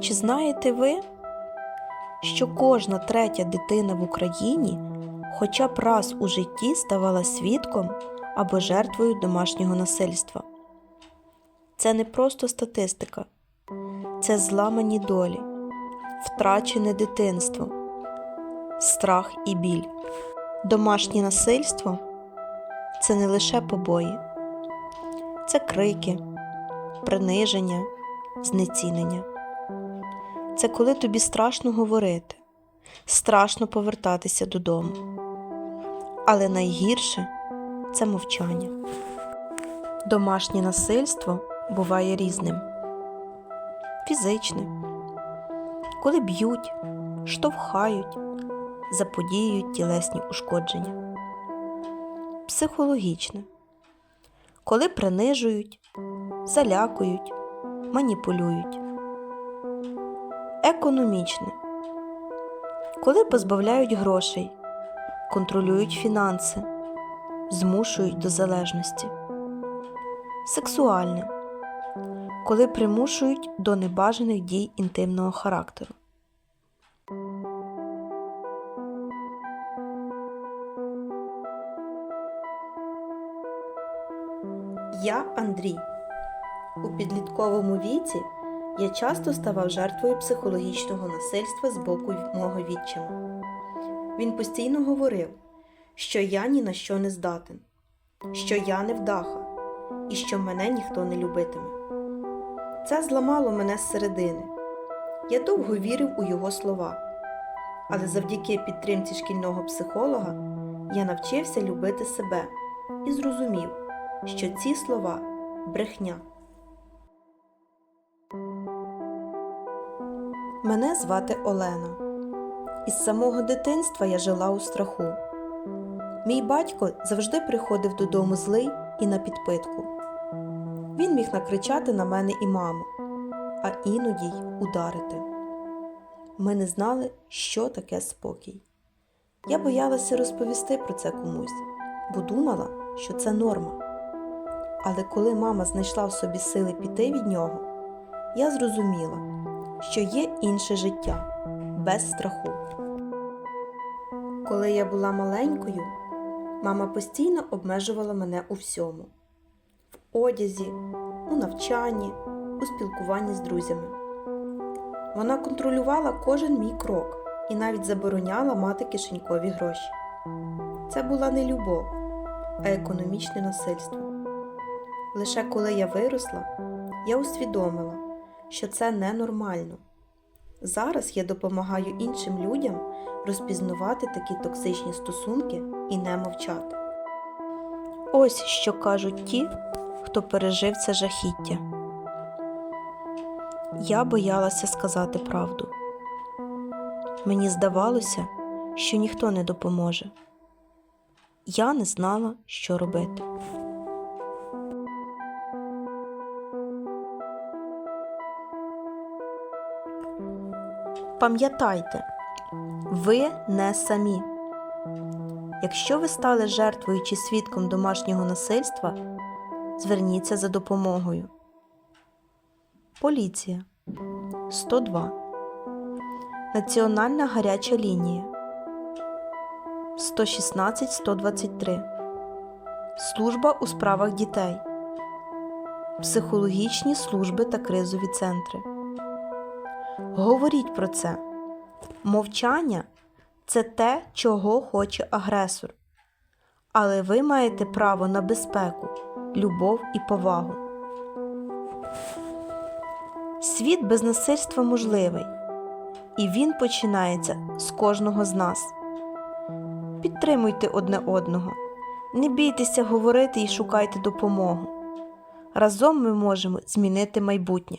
чи знаєте ви, що кожна третя дитина в Україні хоча б раз у житті ставала свідком або жертвою домашнього насильства? Це не просто статистика, це зламані долі, втрачене дитинство, страх і біль. Домашнє насильство це не лише побої, це крики, приниження, знецінення. Це коли тобі страшно говорити, страшно повертатися додому. Але найгірше це мовчання. Домашнє насильство буває різним: фізичне, коли б'ють, штовхають, заподіюють тілесні ушкодження, психологічне, коли принижують, залякують, маніпулюють, економічне, коли позбавляють грошей, контролюють фінанси, змушують до залежності, сексуальне, коли примушують до небажаних дій інтимного характеру. Я Андрій. У підлітковому віці я часто ставав жертвою психологічного насильства з боку мого відчима. Він постійно говорив, що я ні на що не здатен, що я не вдаха і що мене ніхто не любитиме. Це зламало мене зсередини. Я довго вірив у його слова, але завдяки підтримці шкільного психолога я навчився любити себе і зрозумів, що ці слова брехня. Мене звати Олена. Із самого дитинства я жила у страху. Мій батько завжди приходив додому злий і на підпитку. Він міг накричати на мене і маму, а іноді й ударити. Ми не знали, що таке спокій. Я боялася розповісти про це комусь, бо думала, що це норма. Але коли мама знайшла в собі сили піти від нього, я зрозуміла, що є інше життя без страху. Коли я була маленькою, мама постійно обмежувала мене у всьому в одязі, у навчанні, у спілкуванні з друзями. Вона контролювала кожен мій крок і навіть забороняла мати кишенькові гроші. Це була не любов, а економічне насильство. Лише коли я виросла, я усвідомила, що це ненормально. Зараз я допомагаю іншим людям розпізнавати такі токсичні стосунки і не мовчати. Ось що кажуть ті, хто пережив це жахіття. Я боялася сказати правду. Мені здавалося, що ніхто не допоможе. Я не знала, що робити. Пам'ятайте, ви не самі. Якщо ви стали жертвою чи свідком домашнього насильства, зверніться за допомогою. Поліція 102 Національна гаряча лінія 116 123 Служба у справах дітей Психологічні служби та кризові центри. Говоріть про це. Мовчання це те, чого хоче агресор. Але ви маєте право на безпеку, любов і повагу. Світ без насильства можливий, і він починається з кожного з нас. Підтримуйте одне одного, не бійтеся говорити і шукайте допомогу. Разом ми можемо змінити майбутнє.